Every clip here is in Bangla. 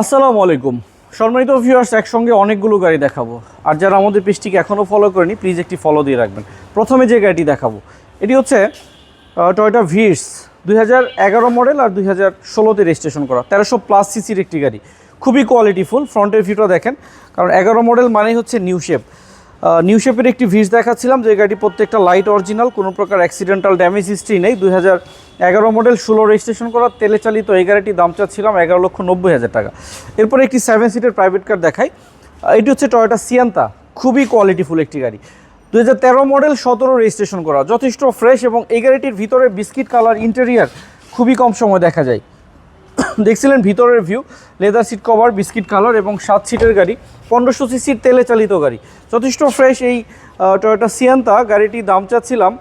আসসালামু আলাইকুম। সম্মানিত ভিউয়ার্স একসঙ্গে অনেকগুলো গাড়ি দেখাবো। আর যারা আমাদের পেজটিকে এখনও ফলো করেনি প্লিজ একটি ফলো দিয়ে রাখবেন। প্রথমে যে গাড়িটি দেখাবো, এটি হচ্ছে টয়টা ভিটস দুই মডেল আর দুই হাজার ষোলোতে রেজিস্ট্রেশন করা। তেরোশো প্লাস সিসির একটি গাড়ি। খুবই কোয়ালিটিফুল ফ্রন্টের ভিউটা দেখেন। কারণ এগারো মডেল মানেই হচ্ছে নিউ শেপ নিউ শেপের একটি ভিস দেখাচ্ছিলাম, যে গাড়ি প্রত্যেকটা লাইট অরিজিনাল কোনো প্রকার অ্যাক্সিডেন্টাল ড্যামেজ হিস্ট্রি নেই। দুই হাজার এগারো মডেল ষোলো রেজিস্ট্রেশন করা, তেলে চালিত এই গাড়িটির দাম চাচ্ছিলাম এগারো লক্ষ নব্বই হাজার টাকা। এরপরে একটি সেভেন সিটের প্রাইভেট কার দেখাই। এটি হচ্ছে টয়োটা সিয়ান্তা খুবই কোয়ালিটিফুল একটি গাড়ি। দু তেরো মডেল সতেরো রেজিস্ট্রেশন করা, যথেষ্ট ফ্রেশ এবং এই গাড়িটির ভিতরে বিস্কিট কালার ইন্টেরিয়ার খুবই কম সময় দেখা যায়। দেখছিলেন ভিতরের view leather seat cover biscuit colour এবং সাত সিটের গাড়ি। পনেরোশো সিসির তেলে চালিত গাড়ি। যথেষ্ট ফ্রেশ এই টয়োটা সিয়ান্তা গাড়িটি দাম চাচ্ছিলাম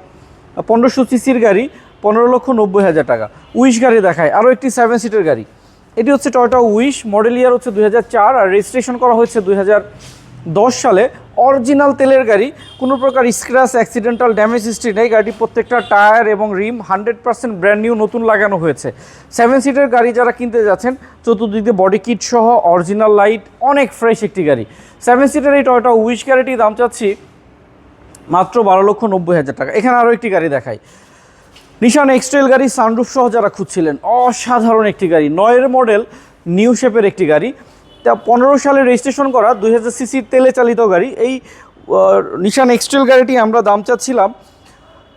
পনেরোশো সিসির গাড়ি, পনেরো লক্ষ নব্বই হাজার টাকা। উইশ গাড়ি দেখায়। আরও একটি সেভেন সিটের গাড়ি। এটি হচ্ছে টয়োটা উইশ মডেল ইয়ার হচ্ছে দুই আর রেজিস্ট্রেশন করা হয়েছে দুই সালে অরিজিনাল তেলের গাড়ি, কোনো প্রকার স্ক্র্যাচ অ্যাক্সিডেন্টাল ড্যামেজ হিস্ট্রি নেই। গাড়ি প্রত্যেকটা টায়ার এবং rim hundred percent brand new নতুন লাগানো হয়েছে। সেভেন সিটের গাড়ি যারা কিনতে যাচ্ছেন, চতুর্দিক বডি কিট সহ অরিজিনাল লাইট অনেক ফ্রেশ একটি গাড়ি। সেভেন সিটের এই টয়টা উইশ গাড়িটির দাম চাচ্ছি মাত্র বারো লক্ষ নব্বই হাজার টাকা। এখানে আরও একটি গাড়ি দেখাই। নিশান এক্সট্রেল গাড়ি সানরুফ সহ যারা খুঁজছিলেন, অসাধারণ একটি গাড়ি। নয়ের মডেল নিউ শেপের একটি গাড়ি। পনেরো সালে রেজিস্ট্রেশন করা দুই হাজার সিসির তেলে চালিত গাড়ি। এই নিশান এক্সট্রেল গাড়িটি আমরা দাম চাচ্ছিলাম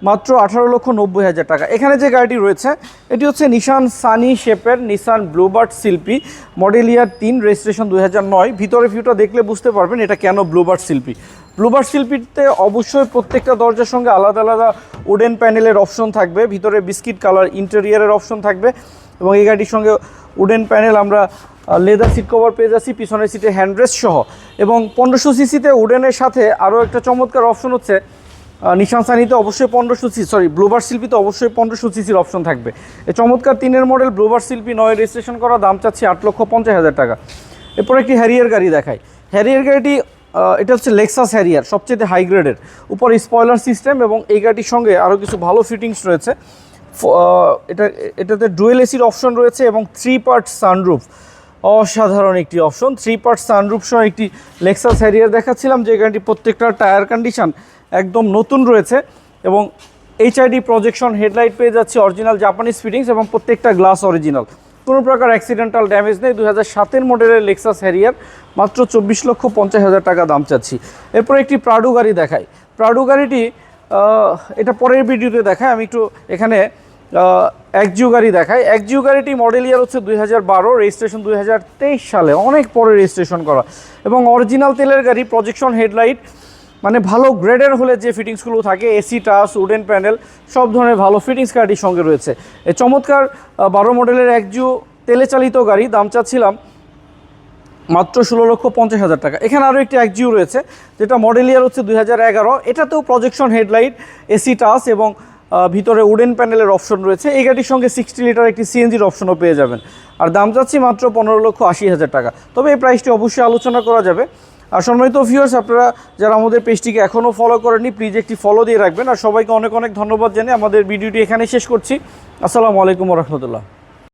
মাত্র আঠারো লক্ষ নব্বই হাজার টাকা। এখানে যে গাড়িটি রয়েছে, এটি হচ্ছে নিশান সানি শেপের নিশান ব্লুবার্ড শিল্পী মডেল ইয়ার তিন রেজিস্ট্রেশন দুই হাজার নয়। ভিতরে ভিউটা দেখলে বুঝতে পারবেন এটা কেন ব্লুবার্ড শিল্পী। ব্লুবার্ড শিল্পীতে অবশ্যই প্রত্যেকটা দরজার সঙ্গে আলাদা আলাদা উডেন প্যানেলের অপশন থাকবে, ভিতরে বিস্কিট কালার ইন্টেরিয়ারের অপশন থাকবে। এবং এই গাড়ির সঙ্গে উডেন প্যানেল আমরা লেদার সিট কভার পেয়ে যাচ্ছি, পিছনের সিটে হ্যান্ডরেস্ট সহ। এবং পনেরোশো সিসিতে উডেনের সাথে আরও একটা চমৎকার অপশন হচ্ছে নিশান সানিতে অবশ্যই পনেরোশো সি সরি ব্লুবার শিল্পীতে অবশ্যই পনেরোশো সিসির অপশন থাকবে। এই চমৎকার তিনের মডেল ব্লুবার শিল্পী নয় রেজিস্ট্রেশন করা, দাম চাচ্ছে আট লক্ষ পঞ্চাশ হাজার টাকা। এরপর একটি হ্যারিয়ার গাড়ি দেখাই। হ্যারিয়ার গাড়িটি এটা হচ্ছে লেক্সাস হ্যারিয়ার সবচেয়ে হাই গ্রেডের উপর স্পয়লার সিস্টেম এবং এই গাড়িটির সঙ্গে আরও কিছু ভালো ফিটিংস রয়েছে। এটা, এটাতে ডুয়েল এসির অপশন রয়েছে এবং থ্রি পার্ট সানরুফ অসাধারণ একটি অপশন থ্রি পার্ট সানরুফ সহ একটি লেক্সাস হ্যারিয়ার দেখাচ্ছিলাম, যে গাড়িটি প্রত্যেকটা টায়ার কন্ডিশন একদম নতুন রয়েছে এবং এইচআইডি প্রজেকশন হেডলাইট পেয়ে যাচ্ছে অরিজিনাল জাপানিজ ফিটিংস এবং প্রত্যেকটা গ্লাস অরিজিনাল কোনো প্রকার অ্যাক্সিডেন্টাল ড্যামেজ নেই। দু হাজার সাতের মডেলের লেক্সাস হ্যারিয়ার মাত্র চব্বিশ লক্ষ পঞ্চাশ হাজার টাকা দাম চাচ্ছি। এরপর একটি প্রাডু গাড়ি দেখাই। প্রাডু গাড়িটি এটা পরের ভিডিওতে দেখায়। আমি একটু এখানে একজিও গাড়ি দেখায়। একজিও গাড়িটি মডেল ইয়ার হচ্ছে দুই হাজার বারো রেজিস্ট্রেশন দুই হাজার তেইশ সালে, অনেক পরে রেজিস্ট্রেশন করা। এবং অরিজিনাল তেলের গাড়ি প্রজেকশন হেডলাইট মানে ভালো গ্রেডের হলে যে ফিটিংসগুলো থাকে এসি টাস উডেন প্যানেল সব ধরনের ভালো ফিটিংস গাড়ির সঙ্গে রয়েছে। এই চমৎকার বারো মডেলের একজিও তেলে চালিত গাড়ি, দাম চাচ্ছিলাম মাত্র ষোলো লক্ষ পঞ্চাশ হাজার টাকা। এখানে আরও একটি একজিও রয়েছে, যেটা মডেল ইয়ার হচ্ছে দুই হাজার এগারো। এটাতেও প্রজেকশন হেডলাইট এসি টাস এবং ভিতরে উডেন প্যানেলের অপশন রয়েছে। এই গাড়ির সঙ্গে সিক্সটি লিটার একটি সিএনজির অপশনও পেয়ে যাবেন। আর দাম যাচ্ছি মাত্র পনেরো লক্ষ আশি হাজার টাকা। তবে এই প্রাইসটি অবশ্যই আলোচনা করা যাবে। আর সম্মানিত ভিউয়ার্স আপনারা যারা আমাদের পেজটিকে এখনও ফলো করেননি প্লিজ একটি ফলো দিয়ে রাখবেন। আর সবাইকে অনেক অনেক ধন্যবাদ জানিয়ে আমাদের ভিডিওটি এখানে শেষ করছি। আসসালামু আলাইকুম রহমতুল্লাহ।